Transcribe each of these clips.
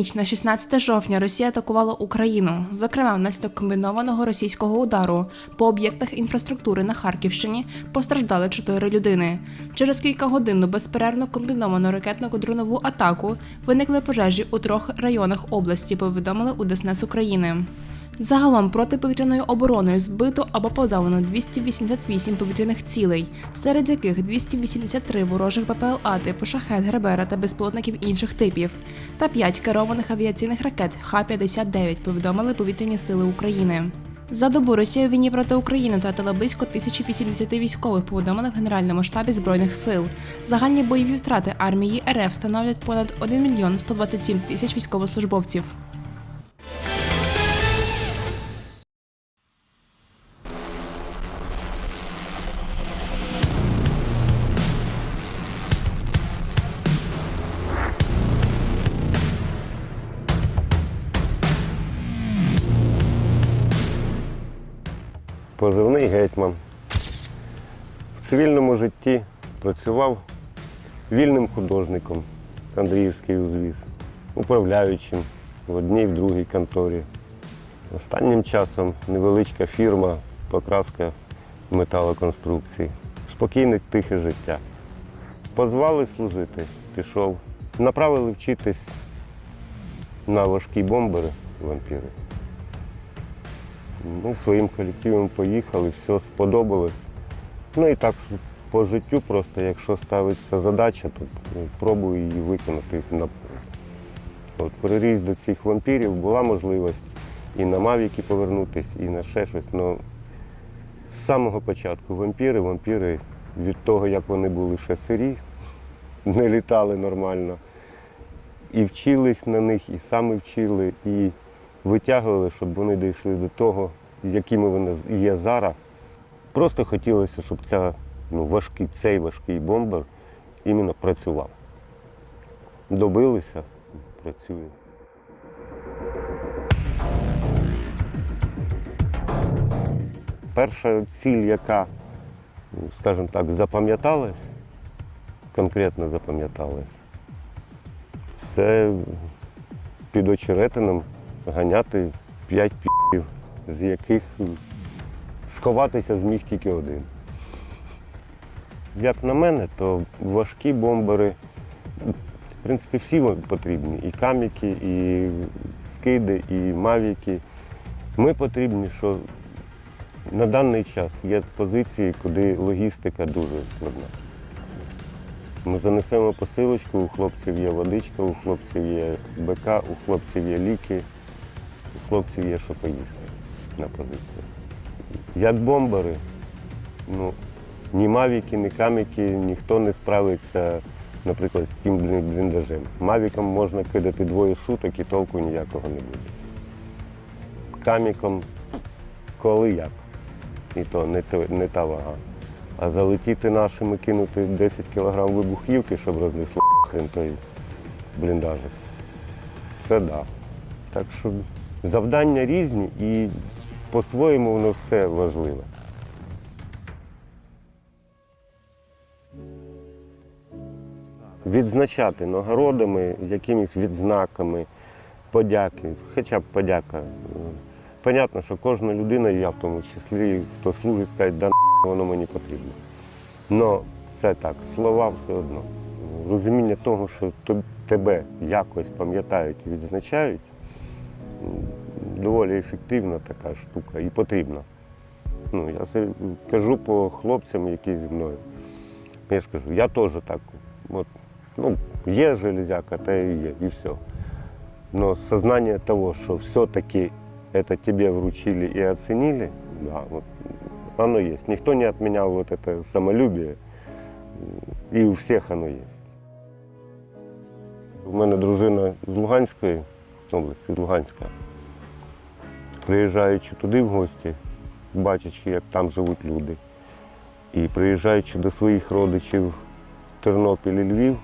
ніч на 16 жовтня Росія атакувала Україну, зокрема внаслідок комбінованого російського удару по об'єктах інфраструктури на Харківщині постраждали чотири людини. Через кілька годин безперервно комбіновану ракетно-кодронову атаку виникли пожежі у трьох районах області. Повідомили у ДСНС України. Загалом протиповітряною обороною збито або подавлено 288 повітряних цілей, серед яких 283 ворожих БПЛА типу шахет, гребера та безпілотників інших типів, та 5 керованих авіаційних ракет Х-59, повідомили повітряні сили України. За добу Росія у війні проти України втратила близько 1080 військових, повідомили в Генеральному штабі Збройних сил. Загальні бойові втрати армії РФ становлять понад 1 мільйон 127 тисяч військовослужбовців. Позивний гетьман. В цивільному житті працював вільним художником Андріївський узвіз, управляючим в одній в другій конторі. Останнім часом невеличка фірма, покраска металоконструкцій. Спокійне, тихе життя. Позвали служити, пішов. Направили вчитись на важкі бомбери вампіри. Ми своїм колективом поїхали, все сподобалось. Ну і так по життю просто, якщо ставиться задача, то ну, пробую її виконати. на- От переріз до цих вампірів була можливість і на Мавіки повернутися, і на ще щось. Ну, з самого початку вампіри, вампіри від того, як вони були ще сирі, не літали нормально. І вчились на них, і самі вчили, і витягували, щоб вони дійшли до того, якими вони є зараз. Просто хотілося, щоб ця, ну, важкий, цей важкий бомбер іменно працював. Добилися, працює. Перша ціль, яка, ну, скажімо так, запам'яталась, конкретно запам'яталась, це під очеретином ганяти п'ять пів, з яких сховатися зміг тільки один. Як на мене, то важкі бомбери, в принципі, всі потрібні. І каміки, і скиди, і мавіки. Ми потрібні, що на даний час є позиції, куди логістика дуже складна. Ми занесемо посилочку, у хлопців є водичка, у хлопців є БК, у хлопців є ліки, хлопців є що поїсти на позиції. Як бомбери, ну, ні мавіки, ні каміки, ніхто не справиться, наприклад, з тим бліндажем. Мавіком можна кидати двоє суток і толку ніякого не буде. Каміком коли як. І то не, те- не та вага. А залетіти нашими, кинути 10 кг вибухівки, щоб рознесло хрен той бліндажик. Це да. Так що завдання різні і по-своєму воно все важливе. Відзначати нагородами, якимись відзнаками, подяки, хоча б подяка. Понятно, що кожна людина, я в тому числі, хто служить, скаже, да воно мені потрібно. Но це так, слова все одно. Розуміння того, що тебе якось пам'ятають і відзначають, доволі ефективна така штука і потрібна. Ну, я кажу по хлопцям, які зі мною. Я ж кажу, я теж так. От, ну, є железяка, та і є, і все. Но сознание того, что все-таки это тебе вручили и оценили, да, вот, оно есть. Никто не отменял вот это самолюбие, и у всех оно есть. У мене дружина з Луганської області, з Луганська. Приїжджаючи туди в гості, бачачи, як там живуть люди, і приїжджаючи до своїх родичів в Тернопіль і Львів,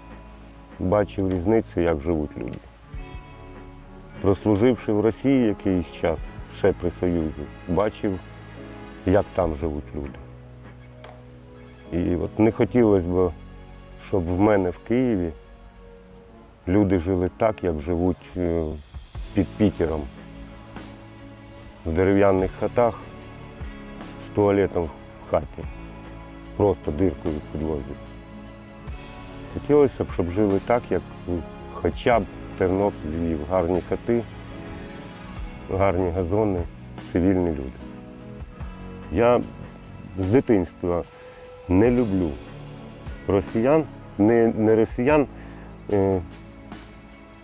бачив різницю, як живуть люди. Прослуживши в Росії якийсь час, ще при Союзі, бачив, як там живуть люди. І от не хотілося б, щоб в мене в Києві люди жили так, як живуть е, під Пітером. В дерев'яних хатах з туалетом в хаті. Просто диркою в підлозі. Хотілося б, щоб жили так, як хоча б Тернопіль, Львів. Гарні хати, гарні газони, цивільні люди. Я з дитинства не люблю росіян, не, не росіян е,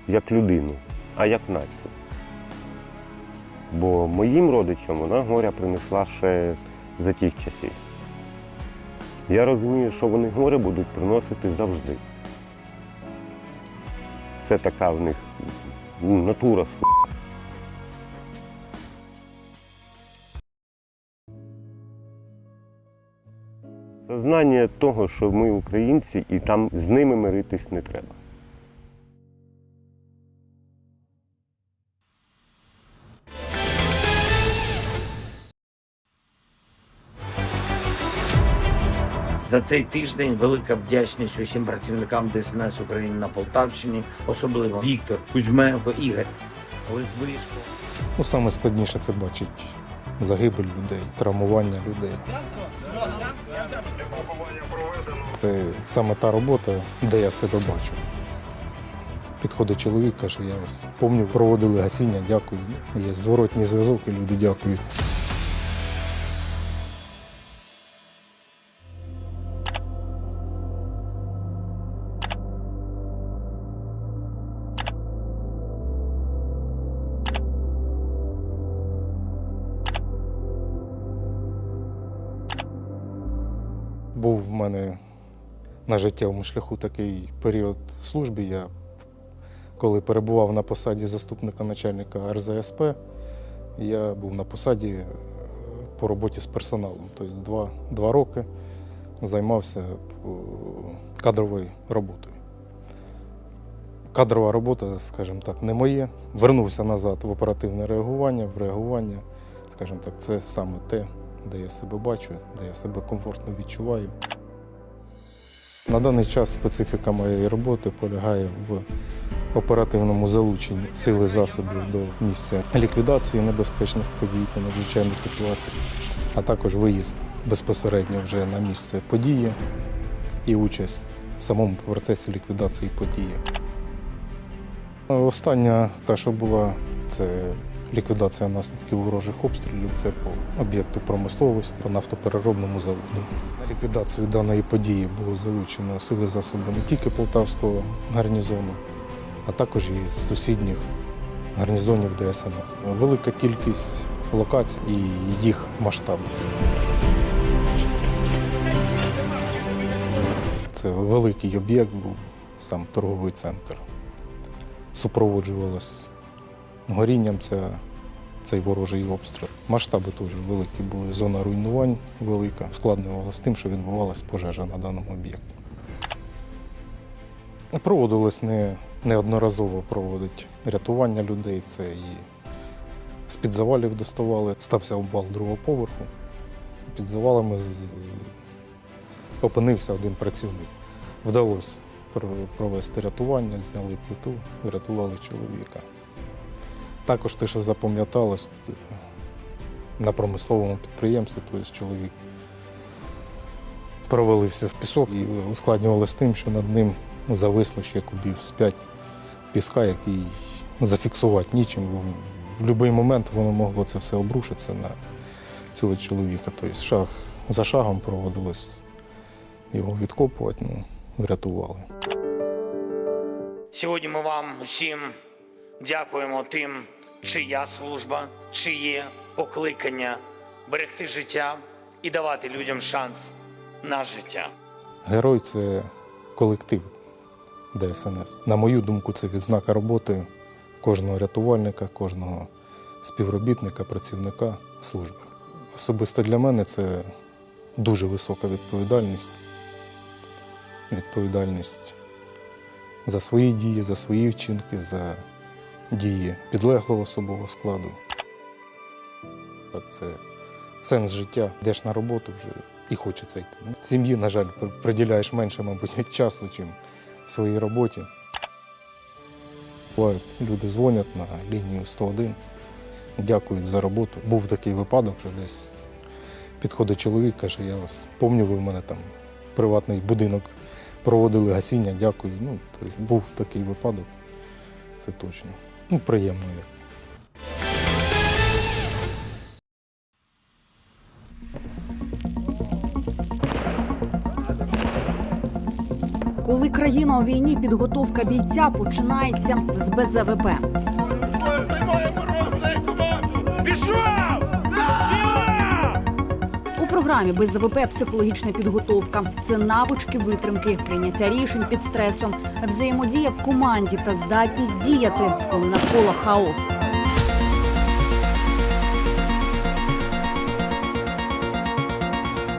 як людину, а як націю. Бо моїм родичам вона горя принесла ще за тих часів. Я розумію, що вони горе будуть приносити завжди. Це така в них ну, натура. Сознання того, що ми українці і там з ними миритись не треба. За цей тиждень велика вдячність усім працівникам ДСНС України на Полтавщині, особливо Віктор, Кузьменко, Ігор, Лицьбишко. Ну, саме складніше це бачить загибель людей, травмування людей. Це саме та робота, де я себе бачу. Підходить чоловік, каже, я ось помню, проводили гасіння, дякую. Є зворотній зв'язок, і люди дякують. Був в мене на життєвому шляху такий період в службі. Я коли перебував на посаді заступника начальника РЗСП, я був на посаді е, по роботі з персоналом. Тобто два, два роки займався е, кадровою роботою. Кадрова робота, скажімо так, не моє. Вернувся назад в оперативне реагування, в реагування, скажімо так, це саме те, де я себе бачу, де я себе комфортно відчуваю. На даний час специфіка моєї роботи полягає в оперативному залученні сили засобів до місця ліквідації небезпечних подій та надзвичайних ситуацій, а також виїзд безпосередньо вже на місце події і участь в самому процесі ліквідації події. Остання та, що була, це ліквідація наслідків ворожих обстрілів. Це по об'єкту промисловості, по нафтопереробному заводу. На ліквідацію даної події було залучено сили засоби не тільки Полтавського гарнізону, а також і сусідніх гарнізонів ДСНС. Велика кількість локацій і їх масштаб. Це великий об'єкт був, сам торговий центр. Супроводжувалось горінням ця, цей ворожий обстріл. Масштаби теж великі були, зона руйнувань велика, ускладнювалося з тим, що відбувалася пожежа на даному об'єкті. Проводилось не, неодноразово проводить рятування людей. Це і з-під завалів доставали, стався обвал другого поверху. Під завалами опинився один працівник. Вдалося провести рятування, зняли плиту, врятували чоловіка. Також те, що запам'яталось на промисловому підприємстві, тобто чоловік провалився в пісок і ускладнювалося тим, що над ним зависло ще кубів з п'ять піска, який зафіксувати нічим. В будь-який момент воно могло це все обрушитися на цього чоловіка. Тобто шаг за шагом проводилось його відкопувати, ну, врятували. Сьогодні ми вам усім дякуємо тим, чия служба, чиє покликання берегти життя і давати людям шанс на життя. Герой це колектив ДСНС. На мою думку, це відзнака роботи кожного рятувальника, кожного співробітника, працівника служби. Особисто для мене це дуже висока відповідальність. Відповідальність за свої дії, за свої вчинки, за дії підлеглого особового складу. Так, це сенс життя. Йдеш на роботу вже і хочеться йти. Сім'ї, на жаль, приділяєш менше, мабуть, часу, чим своїй роботі. Бувають, люди дзвонять на лінію 101, дякують за роботу. Був такий випадок, що десь підходить чоловік, каже, я вас пам'ятаю, ви в мене там приватний будинок проводили гасіння, дякую. Ну, тобто був такий випадок, це точно. Ну, приємною. Коли країна у війні, підготовка бійця починається з БЗВП. Програмі БЗВП психологічна підготовка. Це навички витримки, прийняття рішень під стресом, взаємодія в команді та здатність діяти, коли навколо хаос.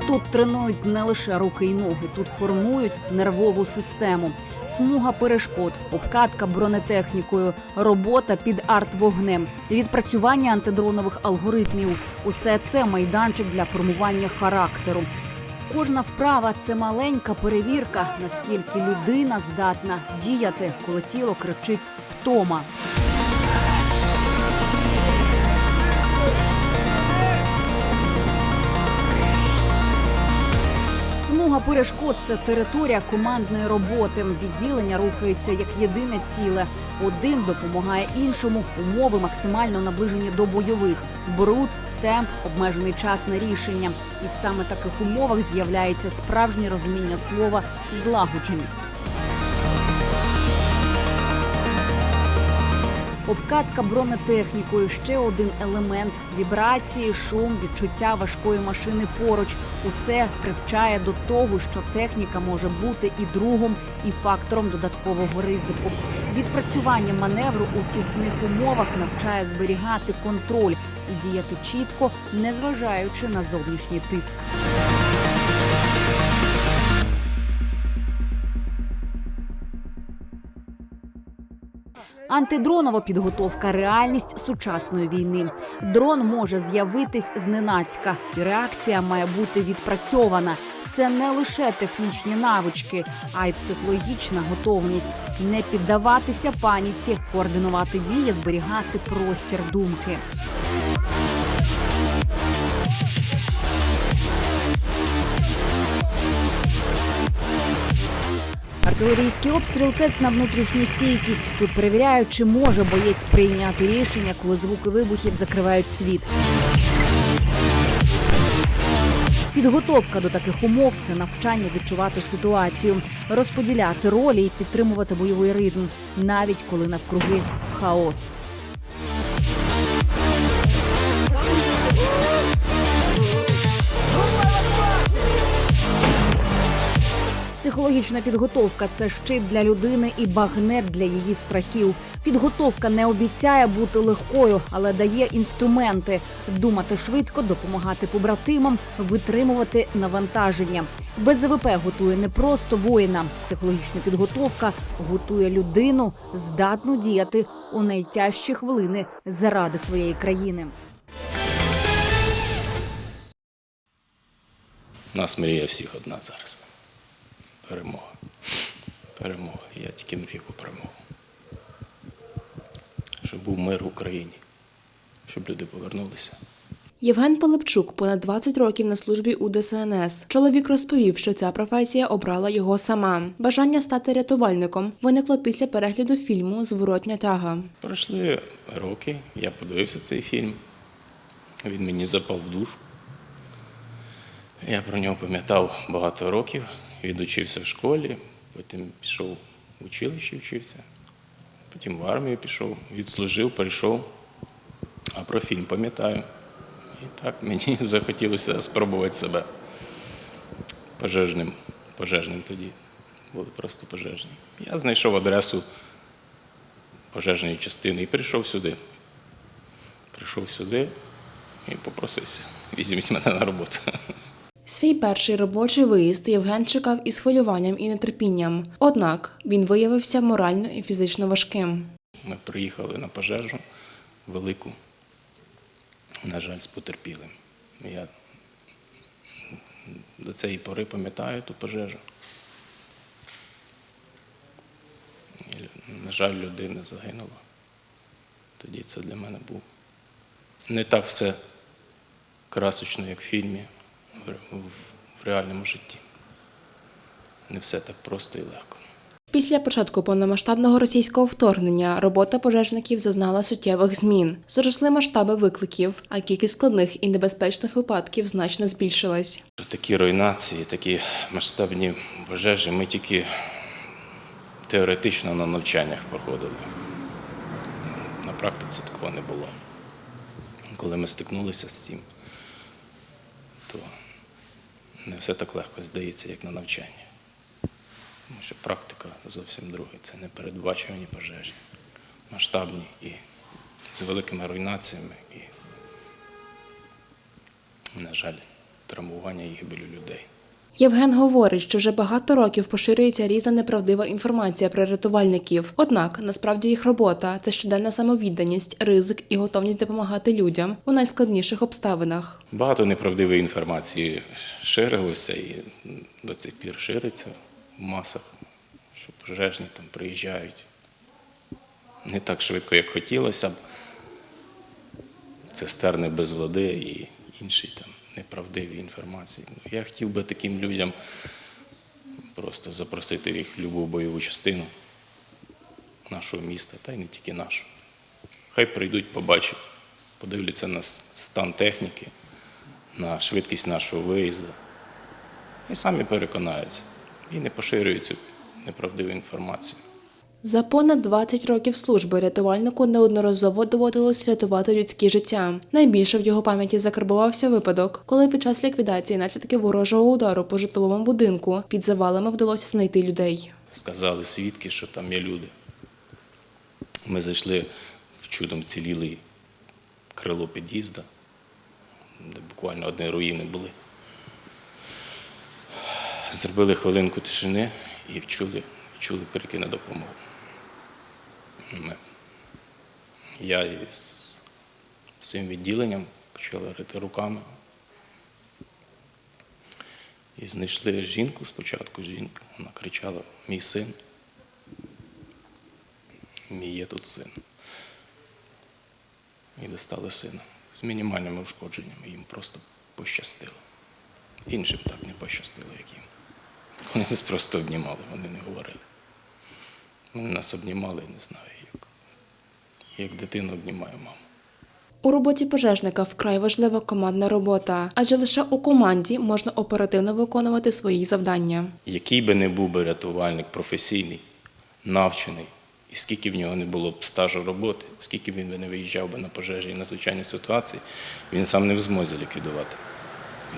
Тут тренують не лише руки й ноги, тут формують нервову систему. Смуга перешкод, обкатка бронетехнікою, робота під арт-вогнем, відпрацювання антидронових алгоритмів. Усе це майданчик для формування характеру. Кожна вправа це маленька перевірка, наскільки людина здатна діяти, коли тіло кричить втома. Смуга перешкод це територія командної роботи. Відділення рухається як єдине ціле. Один допомагає іншому. Умови максимально наближені до бойових. Бруд, темп, обмежений час на рішення. І в саме таких умовах з'являється справжнє розуміння слова злагодженість. Обкатка бронетехнікою ще один елемент вібрації, шум, відчуття важкої машини поруч. Усе привчає до того, що техніка може бути і другом, і фактором додаткового ризику. Відпрацювання маневру у тісних умовах навчає зберігати контроль і діяти чітко, незважаючи на зовнішній тиск. Антидронова підготовка реальність сучасної війни. Дрон може з'явитись зненацька, і реакція має бути відпрацьована. Це не лише технічні навички, а й психологічна готовність не піддаватися паніці, координувати дії, зберігати простір думки. Артилерійський обстріл тест на внутрішню стійкість. Тут перевіряють, чи може боєць прийняти рішення, коли звуки вибухів закривають світ. Підготовка до таких умов це навчання відчувати ситуацію, розподіляти ролі і підтримувати бойовий ритм, навіть коли навкруги хаос. Психологічна підготовка це щит для людини і багнет для її страхів. Підготовка не обіцяє бути легкою, але дає інструменти думати швидко, допомагати побратимам, витримувати навантаження. БЗВП готує не просто воїна. Психологічна підготовка готує людину, здатну діяти у найтяжчі хвилини заради своєї країни. Нас мрія всіх одна зараз. Перемога. Перемога. Я тільки мрію про перемогу. Щоб був мир в Україні, щоб люди повернулися. Євген Пилипчук понад 20 років на службі у ДСНС. Чоловік розповів, що ця професія обрала його сама. Бажання стати рятувальником виникло після перегляду фільму Зворотня тяга. Пройшли роки, я подивився цей фільм. Він мені запав в душу. Я про нього пам'ятав багато років. Відучився в школі, потім пішов в училище, вчився, потім в армію пішов, відслужив, прийшов. А про фільм пам'ятаю. І так мені захотілося спробувати себе пожежним. Пожежним тоді. Були просто пожежні. Я знайшов адресу пожежної частини і прийшов сюди. Прийшов сюди і попросився. Візьміть мене на роботу. Свій перший робочий виїзд Євген чекав із хвилюванням і нетерпінням. Однак він виявився морально і фізично важким. Ми приїхали на пожежу велику, на жаль, з потерпілим. Я до цієї пори пам'ятаю ту пожежу. На жаль, людина загинула. Тоді це для мене був не так все красочно, як в фільмі, в, реальному житті. Не все так просто і легко. Після початку повномасштабного російського вторгнення робота пожежників зазнала суттєвих змін. Зросли масштаби викликів, а кількість складних і небезпечних випадків значно збільшилась. Такі руйнації, такі масштабні пожежі ми тільки теоретично на навчаннях проходили. На практиці такого не було. Коли ми стикнулися з цим, не все так легко здається, як на навчанні. Тому що практика зовсім друга. Це непередбачувані пожежі, масштабні і з великими руйнаціями. І на жаль, травмування і гибелю людей. Євген говорить, що вже багато років поширюється різна неправдива інформація про рятувальників. Однак насправді їх робота це щоденна самовідданість, ризик і готовність допомагати людям у найскладніших обставинах. Багато неправдивої інформації ширилося і до цих пір шириться в масах, що пожежні там приїжджають не так швидко, як хотілося б. Цистерни без води і інші там неправдиві інформації. Ну, Я хотів би таким людям просто запросити їх в любу бойову частину нашого міста, та й не тільки нашого. Хай прийдуть, побачать, подивляться на стан техніки, на швидкість нашого виїзду. І самі переконаються і не поширюють цю неправдиву інформацію. За понад 20 років служби рятувальнику неодноразово доводилось рятувати людські життя. Найбільше в його пам'яті закарбувався випадок, коли під час ліквідації наслідків ворожого удару по житловому будинку під завалами вдалося знайти людей. Сказали свідки, що там є люди. Ми зайшли в чудом цілілий крило під'їзда, де буквально одні руїни були. Зробили хвилинку тишини і чули, чули крики на допомогу. Я із своїм відділенням почали рити руками. І знайшли жінку спочатку, жінка. Вона кричала: мій син. Мій є тут син. І достали сина з мінімальними ушкодженнями. Їм просто пощастило. Іншим так не пощастило, як їм. Вони нас просто обнімали, вони не говорили. Вони нас обнімали, не знаю, як, як дитина обнімає маму. У роботі пожежника вкрай важлива командна робота, адже лише у команді можна оперативно виконувати свої завдання. Який би не був би рятувальник професійний, навчений, і скільки в нього не було б стажу роботи, скільки він би не виїжджав би на пожежі і надзвичайні ситуації, він сам не в змозі ліквідувати.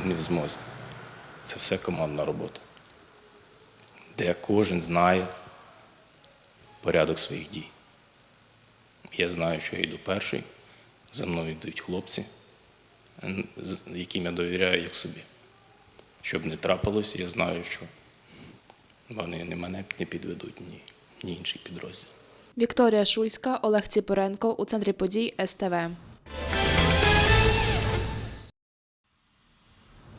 Він не в змозі. Це все командна робота, де кожен знає порядок своїх дій. Я знаю, що я йду перший, за мною йдуть хлопці, яким я довіряю як собі. Щоб не трапилося, я знаю, що вони не мене не підведуть, ні, ні інший підрозділ. Вікторія Шульська, Олег Ціпоренко у центрі подій СТВ.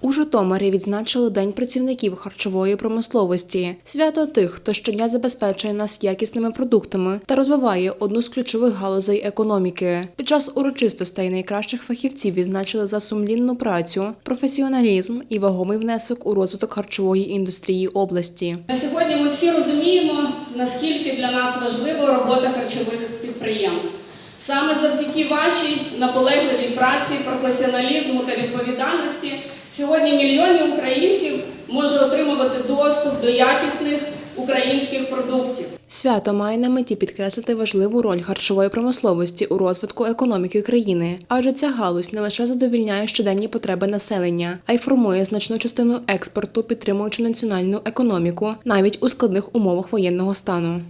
У Житомирі відзначили День працівників харчової промисловості, свято тих, хто щодня забезпечує нас якісними продуктами та розвиває одну з ключових галузей економіки. Під час урочистостей найкращих фахівців відзначили за сумлінну працю, професіоналізм і вагомий внесок у розвиток харчової індустрії області. На сьогодні ми всі розуміємо, наскільки для нас важлива робота харчових підприємств. Саме завдяки вашій наполегливій праці, професіоналізму та відповідальності сьогодні мільйони українців може отримувати доступ до якісних українських продуктів. Свято має на меті підкреслити важливу роль харчової промисловості у розвитку економіки країни, адже ця галузь не лише задовільняє щоденні потреби населення, а й формує значну частину експорту, підтримуючи національну економіку навіть у складних умовах воєнного стану.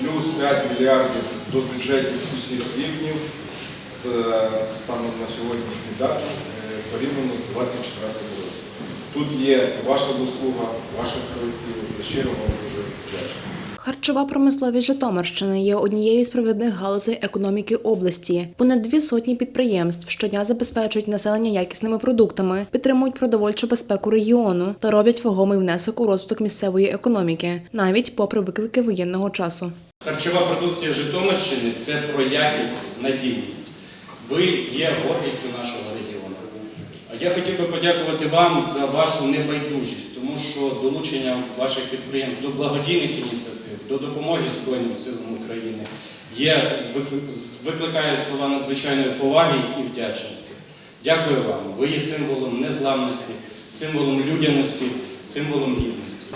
плюс 5 мільярдів до бюджетів усіх рівнів це станом на сьогоднішню дату е, порівняно з 24 році. Тут є ваша заслуга, ваших колективів. Я щиро вам дуже вдячний. Харчова промисловість Житомирщини є однією з провідних галузей економіки області. Понад дві сотні підприємств щодня забезпечують населення якісними продуктами, підтримують продовольчу безпеку регіону та роблять вагомий внесок у розвиток місцевої економіки, навіть попри виклики воєнного часу. Харчова продукція Житомирщини це про якість, надійність. Ви є гордістю нашого я хотів би подякувати вам за вашу небайдужість, тому що долучення ваших підприємств до благодійних ініціатив, до допомоги Збройним силам України є, викликає слова надзвичайної поваги і вдячності. Дякую вам. Ви є символом незламності, символом людяності, символом гідності.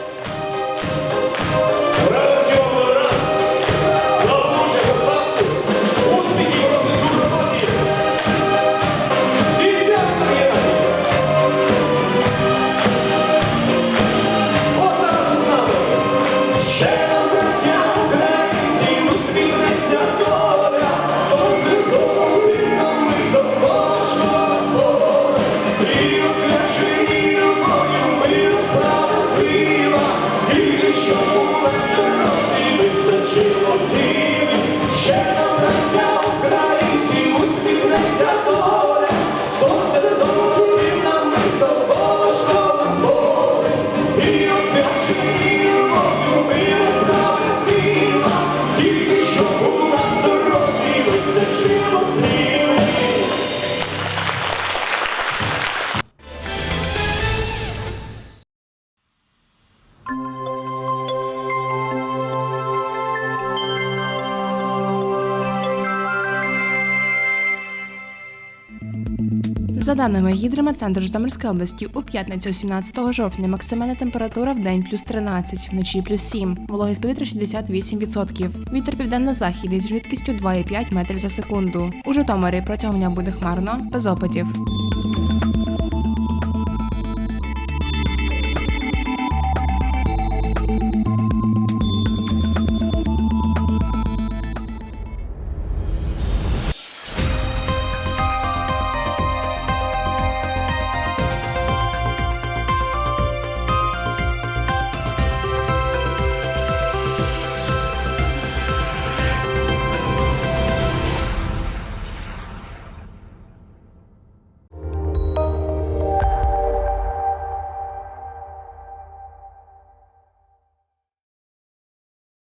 Даними Гідрометцентру Житомирської області, у п'ятницю 17 жовтня максимальна температура в день плюс 13, вночі плюс 7, вологість повітря 68%. Вітер південно-західний з швидкістю 2,5 метрів за секунду. У Житомирі протягом дня буде хмарно, без опитів.